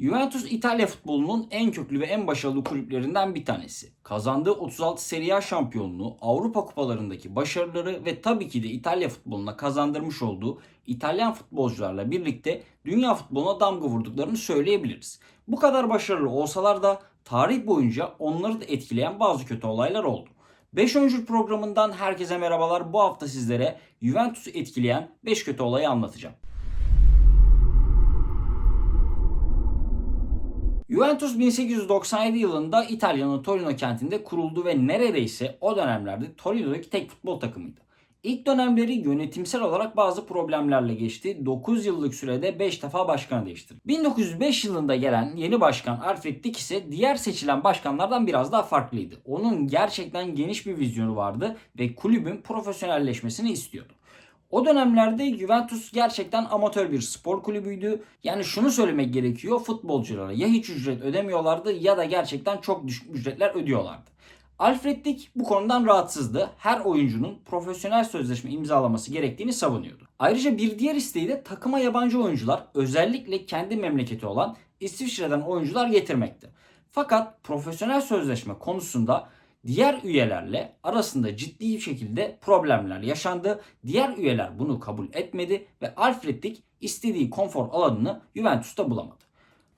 Juventus İtalya futbolunun en köklü ve en başarılı kulüplerinden bir tanesi. Kazandığı 36 Serie A şampiyonluğu, Avrupa kupalarındaki başarıları ve tabii ki de İtalya futboluna kazandırmış olduğu İtalyan futbolcularla birlikte dünya futboluna damga vurduklarını söyleyebiliriz. Bu kadar başarılı olsalar da tarih boyunca onları da etkileyen bazı kötü olaylar oldu. 5 Öncül programından herkese merhabalar. Bu hafta sizlere Juventus'u etkileyen 5 kötü olayı anlatacağım. Juventus 1897 yılında İtalya'nın Torino kentinde kuruldu ve neredeyse o dönemlerde Torino'daki tek futbol takımıydı. İlk dönemleri yönetimsel olarak bazı problemlerle geçti. 9 yıllık sürede 5 defa başkan değiştirdi. 1905 yılında gelen yeni başkan Alfred Dick ise diğer seçilen başkanlardan biraz daha farklıydı. Onun gerçekten geniş bir vizyonu vardı ve kulübün profesyonelleşmesini istiyordu. O dönemlerde Juventus gerçekten amatör bir spor kulübüydü. Yani şunu söylemek gerekiyor. Futbolculara ya hiç ücret ödemiyorlardı ya da gerçekten çok düşük ücretler ödüyorlardı. Alfred Dick bu konudan rahatsızdı. Her oyuncunun profesyonel sözleşme imzalaması gerektiğini savunuyordu. Ayrıca bir diğer isteği de takıma yabancı oyuncular özellikle kendi memleketi olan İsviçre'den oyuncular getirmekti. Fakat profesyonel sözleşme konusunda diğer üyelerle arasında ciddi şekilde problemler yaşandı. Diğer üyeler bunu kabul etmedi ve Alfred Dick istediği konfor alanını Juventus'ta bulamadı.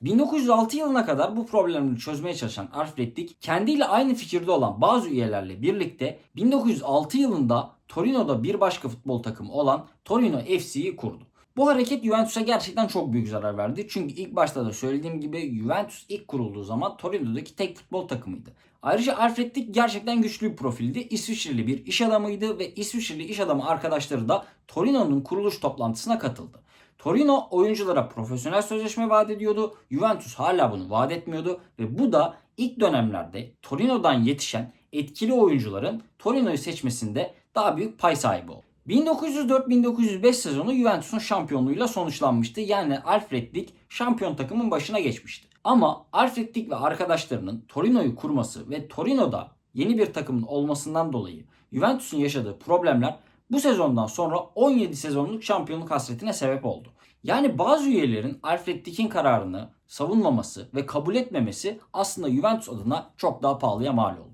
1906 yılına kadar bu problemleri çözmeye çalışan Alfred Dick kendiyle aynı fikirde olan bazı üyelerle birlikte 1906 yılında Torino'da bir başka futbol takımı olan Torino FC'yi kurdu. Bu hareket Juventus'a gerçekten çok büyük zarar verdi. Çünkü ilk başta da söylediğim gibi Juventus ilk kurulduğu zaman Torino'daki tek futbol takımıydı. Ayrıca Alfred Dick gerçekten güçlü bir profildi. İsviçreli bir iş adamıydı ve İsviçreli iş adamı arkadaşları da Torino'nun kuruluş toplantısına katıldı. Torino oyunculara profesyonel sözleşme vaat ediyordu. Juventus hala bunu vaat etmiyordu ve bu da ilk dönemlerde Torino'dan yetişen etkili oyuncuların Torino'yu seçmesinde daha büyük pay sahibi oldu. 1904-1905 sezonu Juventus'un şampiyonluğuyla sonuçlanmıştı. Yani Alfred Dick şampiyon takımın başına geçmişti. Ama Alfred Dick ve arkadaşlarının Torino'yu kurması ve Torino'da yeni bir takımın olmasından dolayı Juventus'un yaşadığı problemler bu sezondan sonra 17 sezonluk şampiyonluk hasretine sebep oldu. Yani bazı üyelerin Alfred Dick'in kararını savunmaması ve kabul etmemesi aslında Juventus adına çok daha pahalıya mal oldu.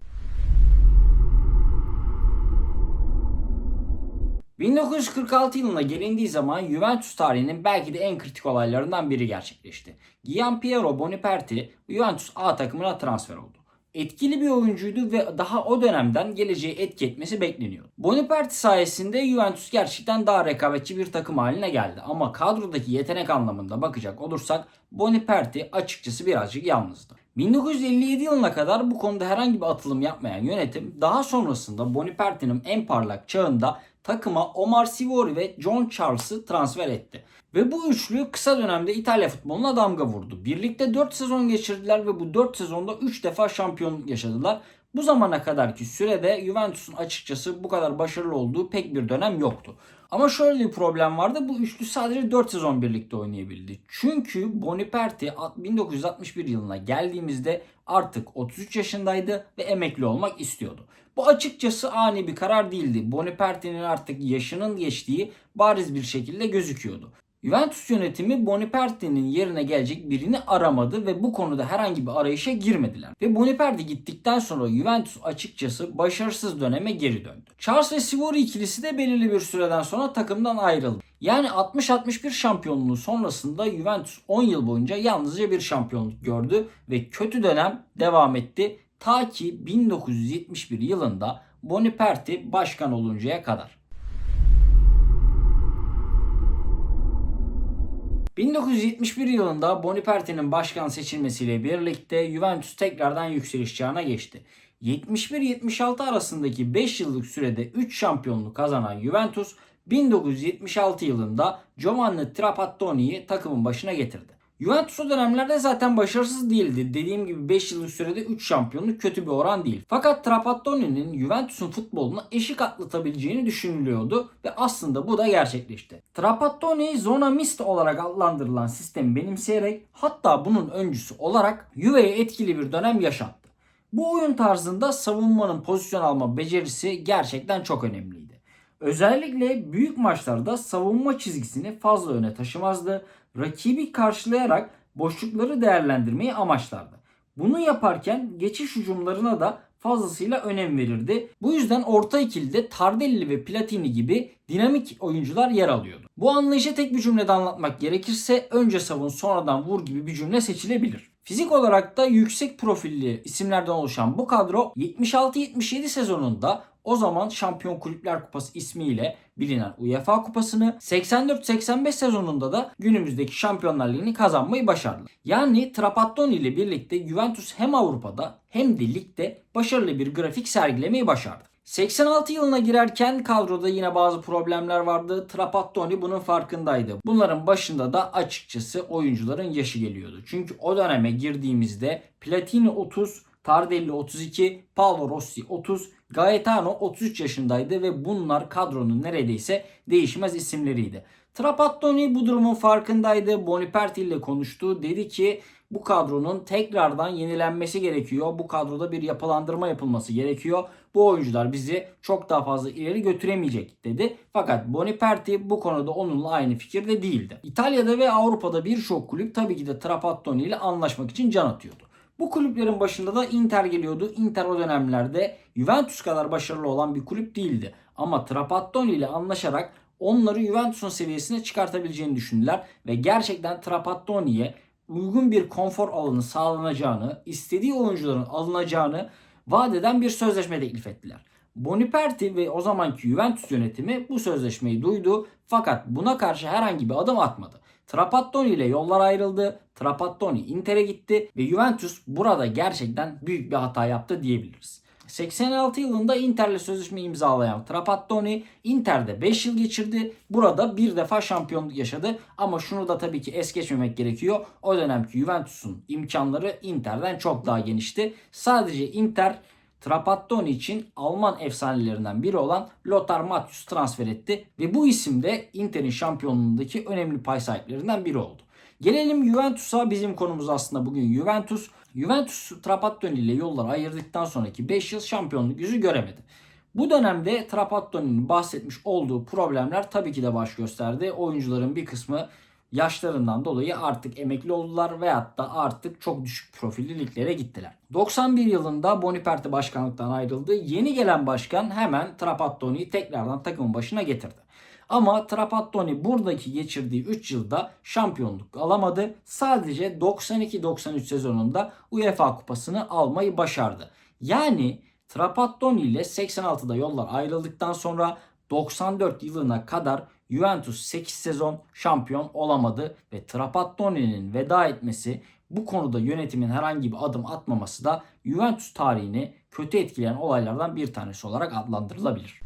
1946 yılına gelindiği zaman Juventus tarihinin belki de en kritik olaylarından biri gerçekleşti. Gianpiero Boniperti Juventus A takımına transfer oldu. Etkili bir oyuncuydu ve daha o dönemden geleceği etki etmesi bekleniyor. Boniperti sayesinde Juventus gerçekten daha rekabetçi bir takım haline geldi. Ama kadrodaki yetenek anlamında bakacak olursak Boniperti açıkçası birazcık yalnızdı. 1957 yılına kadar bu konuda herhangi bir atılım yapmayan yönetim daha sonrasında Boniperti'nin en parlak çağında takıma Omar Sivori ve John Charles'ı transfer etti. Ve bu üçlü kısa dönemde İtalya futboluna damga vurdu. Birlikte 4 sezon geçirdiler ve bu 4 sezonda 3 defa şampiyonluk yaşadılar. Bu zamana kadarki sürede Juventus'un açıkçası bu kadar başarılı olduğu pek bir dönem yoktu. Ama şöyle bir problem vardı. Bu üçlü sadece 4 sezon birlikte oynayabildi. Çünkü Boniperti 1961 yılına geldiğimizde artık 33 yaşındaydı ve emekli olmak istiyordu. Bu açıkçası ani bir karar değildi. Boniperti'nin artık yaşının geçtiği bariz bir şekilde gözüküyordu. Juventus yönetimi Boniperti'nin yerine gelecek birini aramadı ve bu konuda herhangi bir arayışa girmediler. Ve Boniperti gittikten sonra Juventus açıkçası başarısız döneme geri döndü. Charles ve Sivori ikilisi de belirli bir süreden sonra takımdan ayrıldı. Yani 60-61 şampiyonluğu sonrasında Juventus 10 yıl boyunca yalnızca bir şampiyonluk gördü ve kötü dönem devam etti. Ta ki 1971 yılında Boniperti başkan oluncaya kadar. 1971 yılında Boniperti'nin başkan seçilmesiyle birlikte Juventus tekrardan yükseliş çağına geçti. 71-76 arasındaki 5 yıllık sürede 3 şampiyonluk kazanan Juventus 1976 yılında Giovanni Trapattoni'yi takımın başına getirdi. Juventus o dönemlerde zaten başarısız değildi. Dediğim gibi 5 yıllık sürede 3 şampiyonluk kötü bir oran değil. Fakat Trapattoni'nin Juventus'un futboluna eşik atlatabileceğini düşünülüyordu ve aslında bu da gerçekleşti. Trapattoni zona mist olarak adlandırılan sistemi benimseyerek hatta bunun öncüsü olarak Juve'ye etkili bir dönem yaşattı. Bu oyun tarzında savunmanın pozisyon alma becerisi gerçekten çok önemliydi. Özellikle büyük maçlarda savunma çizgisini fazla öne taşımazdı. Rakibi karşılayarak boşlukları değerlendirmeyi amaçlardı. Bunu yaparken geçiş hücumlarına da fazlasıyla önem verirdi. Bu yüzden orta ikilide Tardelli ve Platini gibi dinamik oyuncular yer alıyordu. Bu anlayışı tek bir cümlede anlatmak gerekirse önce savun sonradan vur gibi bir cümle seçilebilir. Fizik olarak da yüksek profilli isimlerden oluşan bu kadro 76-77 sezonunda o zaman Şampiyon Kulüpler Kupası ismiyle bilinen UEFA Kupası'nı 84-85 sezonunda da günümüzdeki Şampiyonlar Ligi'ni kazanmayı başardı. Yani Trapattoni ile birlikte Juventus hem Avrupa'da hem de ligde başarılı bir grafik sergilemeyi başardı. 86 yılına girerken kadroda yine bazı problemler vardı. Trapattoni bunun farkındaydı. Bunların başında da açıkçası oyuncuların yaşı geliyordu. Çünkü o döneme girdiğimizde Platini 30, Tardelli 32, Paolo Rossi 30, Gaetano 33 yaşındaydı ve bunlar kadronun neredeyse değişmez isimleriydi. Trapattoni bu durumun farkındaydı. Boniperti ile konuştu. Dedi ki bu kadronun tekrardan yenilenmesi gerekiyor. Bu kadroda bir yapılandırma yapılması gerekiyor. Bu oyuncular bizi çok daha fazla ileri götüremeyecek dedi. Fakat Boniperti bu konuda onunla aynı fikirde değildi. İtalya'da ve Avrupa'da birçok kulüp tabii ki de Trapattoni ile anlaşmak için can atıyordu. Bu kulüplerin başında da Inter geliyordu. Inter o dönemlerde Juventus kadar başarılı olan bir kulüp değildi. Ama Trapattoni ile anlaşarak onları Juventus'un seviyesine çıkartabileceğini düşündüler ve gerçekten Trapattoni'ye uygun bir konfor alanı sağlanacağını, istediği oyuncuların alınacağını vaat eden bir sözleşme teklif ettiler. Boniperti ve o zamanki Juventus yönetimi bu sözleşmeyi duydu fakat buna karşı herhangi bir adım atmadı. Trapattoni ile yollar ayrıldı. Trapattoni Inter'e gitti ve Juventus burada gerçekten büyük bir hata yaptı diyebiliriz. 86 yılında Inter'le sözleşme imzalayan Trapattoni Inter'de 5 yıl geçirdi. Burada bir defa şampiyonluk yaşadı. Ama şunu da tabii ki es geçmemek gerekiyor. O dönemki Juventus'un imkanları Inter'den çok daha genişti. Sadece Inter Trapattoni için Alman efsanelerinden biri olan Lothar Matthäus transfer etti ve bu isim de Inter'in şampiyonluğundaki önemli pay sahiplerinden biri oldu. Gelelim Juventus'a. Bizim konumuz aslında bugün Juventus. Juventus Trapattoni ile yolları ayırdıktan sonraki 5 yıl şampiyonluk yüzü göremedi. Bu dönemde Trapattoni'nin bahsetmiş olduğu problemler tabii ki de baş gösterdi. Oyuncuların bir kısmı yaşlarından dolayı artık emekli oldular veyahut da artık çok düşük profilli liglere gittiler. 91 yılında Boniperti başkanlıktan ayrıldı. Yeni gelen başkan hemen Trapattoni'yi tekrardan takımın başına getirdi. Ama Trapattoni buradaki geçirdiği 3 yılda şampiyonluk alamadı. Sadece 92-93 sezonunda UEFA kupasını almayı başardı. Yani Trapattoni ile 86'da yollar ayrıldıktan sonra 94 yılına kadar Juventus 8 sezon şampiyon olamadı ve Trapattoni'nin veda etmesi bu konuda yönetimin herhangi bir adım atmaması da Juventus tarihini kötü etkileyen olaylardan bir tanesi olarak adlandırılabilir.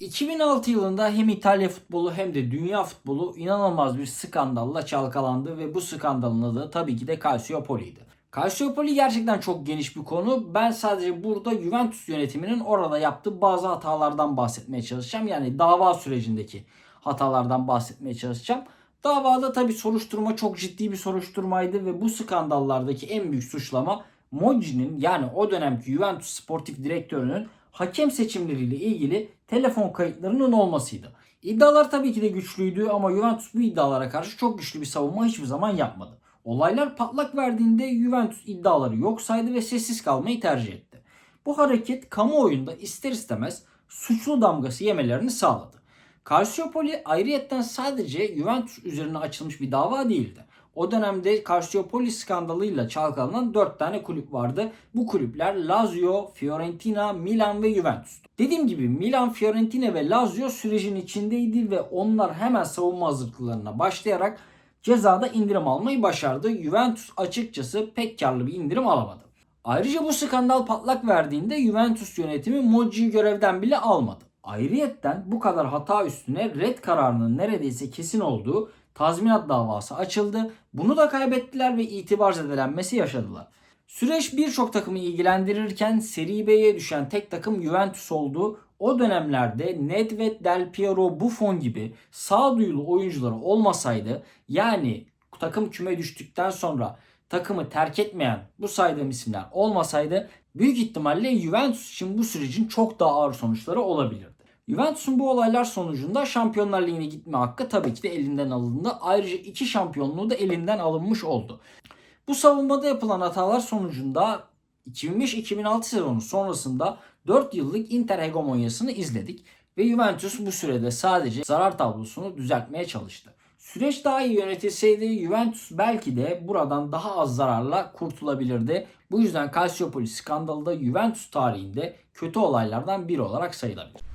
2006 yılında hem İtalya futbolu hem de dünya futbolu inanılmaz bir skandalla çalkalandı ve bu skandalın adı tabii ki de Calciopoli'ydi. Calciopoli gerçekten çok geniş bir konu. Ben sadece burada Juventus yönetiminin orada yaptığı bazı hatalardan bahsetmeye çalışacağım. Yani dava sürecindeki hatalardan bahsetmeye çalışacağım. Davada tabii soruşturma çok ciddi bir soruşturmaydı ve bu skandallardaki en büyük suçlama Moggi'nin yani o dönemki Juventus sportif direktörünün hakem seçimleriyle ilgili telefon kayıtlarının olmasıydı. İddialar tabii ki de güçlüydü ama Juventus bu iddialara karşı çok güçlü bir savunma hiçbir zaman yapmadı. Olaylar patlak verdiğinde Juventus iddiaları yok saydı ve sessiz kalmayı tercih etti. Bu hareket kamuoyunda ister istemez suçlu damgası yemelerini sağladı. Calciopoli ayrıyetten sadece Juventus üzerine açılmış bir dava değildi. O dönemde Calciopoli skandalıyla çalkalanan 4 tane kulüp vardı. Bu kulüpler Lazio, Fiorentina, Milan ve Juventus. Dediğim gibi Milan, Fiorentina ve Lazio sürecin içindeydi ve onlar hemen savunma hazırlıklarına başlayarak cezada indirim almayı başardı. Juventus açıkçası pek karlı bir indirim alamadı. Ayrıca bu skandal patlak verdiğinde Juventus yönetimi Moggi'yi görevden bile almadı. Ayrıyetten bu kadar hata üstüne red kararının neredeyse kesin olduğu tazminat davası açıldı. Bunu da kaybettiler ve itibar zedelenmesi yaşadılar. Süreç birçok takımı ilgilendirirken Serie B'ye düşen tek takım Juventus oldu. O dönemlerde Nedved, Del Piero, Buffon gibi sağduyulu oyuncuları olmasaydı yani takım küme düştükten sonra takımı terk etmeyen bu saydığım isimler olmasaydı büyük ihtimalle Juventus için bu sürecin çok daha ağır sonuçları olabilirdi. Juventus'un bu olaylar sonucunda Şampiyonlar Ligi'ne gitme hakkı tabii ki de elinden alındı. Ayrıca iki şampiyonluğu da elinden alınmış oldu. Bu savunmada yapılan hatalar sonucunda 2005-2006 sezonu sonrasında 4 yıllık Inter hegemonyasını izledik ve Juventus bu sürede sadece zarar tablosunu düzeltmeye çalıştı. Süreç daha iyi yönetilseydi Juventus belki de buradan daha az zararla kurtulabilirdi. Bu yüzden Calciopoli skandalı da Juventus tarihinde kötü olaylardan biri olarak sayılabilir.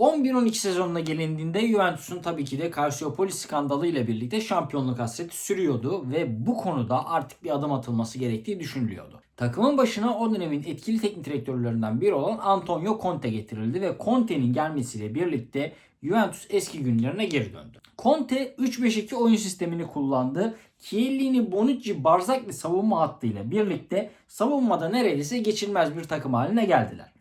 11-12 sezonuna gelindiğinde Juventus'un tabii ki de Calciopoli skandalı ile birlikte şampiyonluk hasreti sürüyordu ve bu konuda artık bir adım atılması gerektiği düşünülüyordu. Takımın başına o dönemin etkili teknik direktörlerinden biri olan Antonio Conte getirildi ve Conte'nin gelmesiyle birlikte Juventus eski günlerine geri döndü. Conte 3-5-2 oyun sistemini kullandı. Chiellini, Bonucci, Barzagli savunma hattıyla birlikte savunmada neredeyse geçilmez bir takım haline geldiler.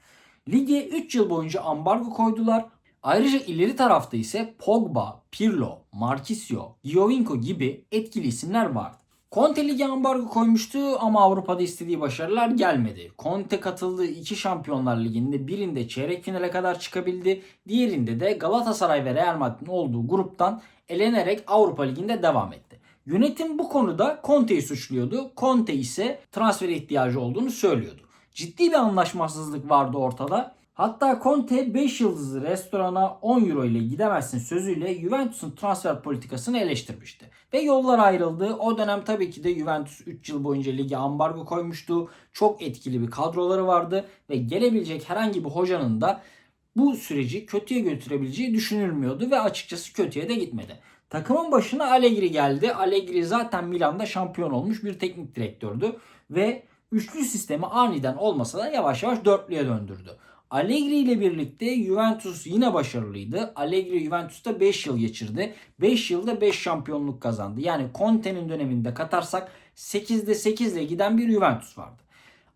Lige 3 yıl boyunca ambargo koydular. Ayrıca ileri tarafta ise Pogba, Pirlo, Marquisio, Giovinco gibi etkili isimler vardı. Conte lige ambargo koymuştu ama Avrupa'da istediği başarılar gelmedi. Conte katıldığı iki Şampiyonlar Ligi'nde birinde çeyrek finale kadar çıkabildi. Diğerinde de Galatasaray ve Real Madrid'in olduğu gruptan elenerek Avrupa Ligi'nde devam etti. Yönetim bu konuda Conte'yi suçluyordu. Conte ise transfer ihtiyacı olduğunu söylüyordu. Ciddi bir anlaşmazsızlık vardı ortada. Hatta Conte 5 yıldızlı restorana 10 euro ile gidemezsin sözüyle Juventus'un transfer politikasını eleştirmişti. Ve yollar ayrıldı. O dönem tabii ki de Juventus 3 yıl boyunca lige ambargo koymuştu. Çok etkili bir kadroları vardı ve gelebilecek herhangi bir hocanın da bu süreci kötüye götürebileceği düşünülmüyordu ve açıkçası kötüye de gitmedi. Takımın başına Allegri geldi. Allegri zaten Milan'da şampiyon olmuş bir teknik direktördü ve üçlü sistemi aniden olmasa da yavaş yavaş dörtlüye döndürdü. Allegri ile birlikte Juventus yine başarılıydı. Allegri Juventus'ta 5 yıl geçirdi. 5 yılda 5 şampiyonluk kazandı. Yani Conte'nin döneminde katarsak 8'de 8 ile giden bir Juventus vardı.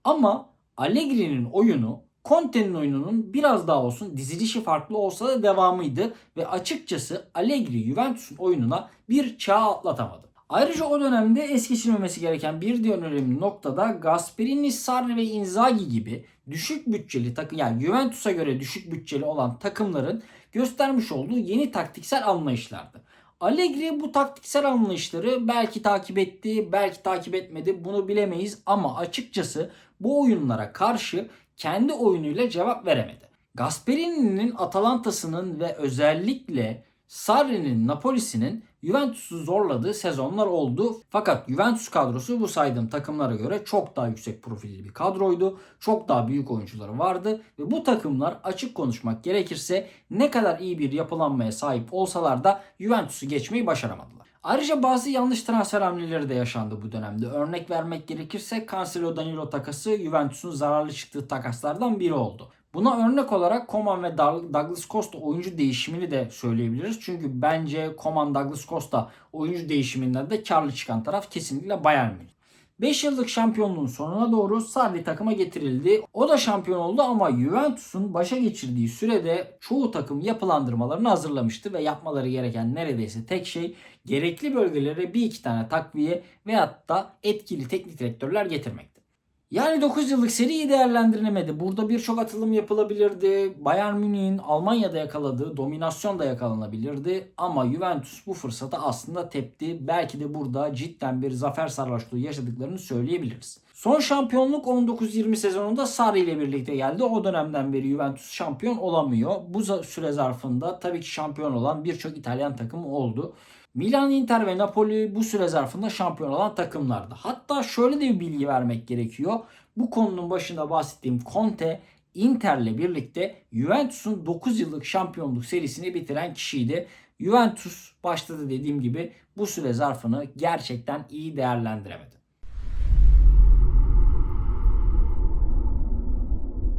Ama Allegri'nin oyunu Conte'nin oyununun biraz daha olsun dizilişi farklı olsa da devamıydı ve açıkçası Allegri Juventus'un oyununa bir çağ atlatamadı. Ayrıca o dönemde es geçilmemesi gereken bir diğer önemli noktada Gasperini, Sarri ve Inzaghi gibi düşük bütçeli takım yani Juventus'a göre düşük bütçeli olan takımların göstermiş olduğu yeni taktiksel anlayışlardı. Allegri bu taktiksel anlayışları belki takip etti, belki takip etmedi bunu bilemeyiz ama açıkçası bu oyunlara karşı kendi oyunuyla cevap veremedi. Gasperini'nin Atalanta'sının ve özellikle Sarri'nin Napoli'sinin Juventus'u zorladığı sezonlar oldu. Fakat Juventus kadrosu bu saydığım takımlara göre çok daha yüksek profilli bir kadroydu. Çok daha büyük oyuncuları vardı ve bu takımlar açık konuşmak gerekirse ne kadar iyi bir yapılanmaya sahip olsalar da Juventus'u geçmeyi başaramadılar. Ayrıca bazı yanlış transfer hamleleri de yaşandı bu dönemde. Örnek vermek gerekirse Cancelo Danilo takası Juventus'un zararlı çıktığı takaslardan biri oldu. Buna örnek olarak Coman ve Douglas Costa oyuncu değişimini de söyleyebiliriz. Çünkü bence Coman Douglas Costa oyuncu değişiminden de karlı çıkan taraf kesinlikle Bayern Münih. 5 yıllık şampiyonluğun sonuna doğru Sarri takıma getirildi. O da şampiyon oldu ama Juventus'un başa geçirdiği sürede çoğu takım yapılandırmalarını hazırlamıştı ve yapmaları gereken neredeyse tek şey gerekli bölgelere bir iki tane takviye veyahut da etkili teknik direktörler getirmekti. Yani 9 yıllık seri iyi değerlendirilemedi. Burada birçok atılım yapılabilirdi. Bayern Münih'in Almanya'da yakaladığı dominasyon da yakalanabilirdi. Ama Juventus bu fırsatı aslında tepti. Belki de burada cidden bir zafer sarhoşluğu yaşadıklarını söyleyebiliriz. Son şampiyonluk 19-20 sezonunda Sarri ile birlikte geldi. O dönemden beri Juventus şampiyon olamıyor. Bu süre zarfında tabii ki şampiyon olan birçok İtalyan takımı oldu. Milan, Inter ve Napoli bu süre zarfında şampiyon olan takımlardı. Hatta şöyle de bir bilgi vermek gerekiyor. Bu konunun başında bahsettiğim Conte Inter'le birlikte Juventus'un 9 yıllık şampiyonluk serisini bitiren kişiydi. Juventus başta da dediğim gibi bu süre zarfını gerçekten iyi değerlendiremedi.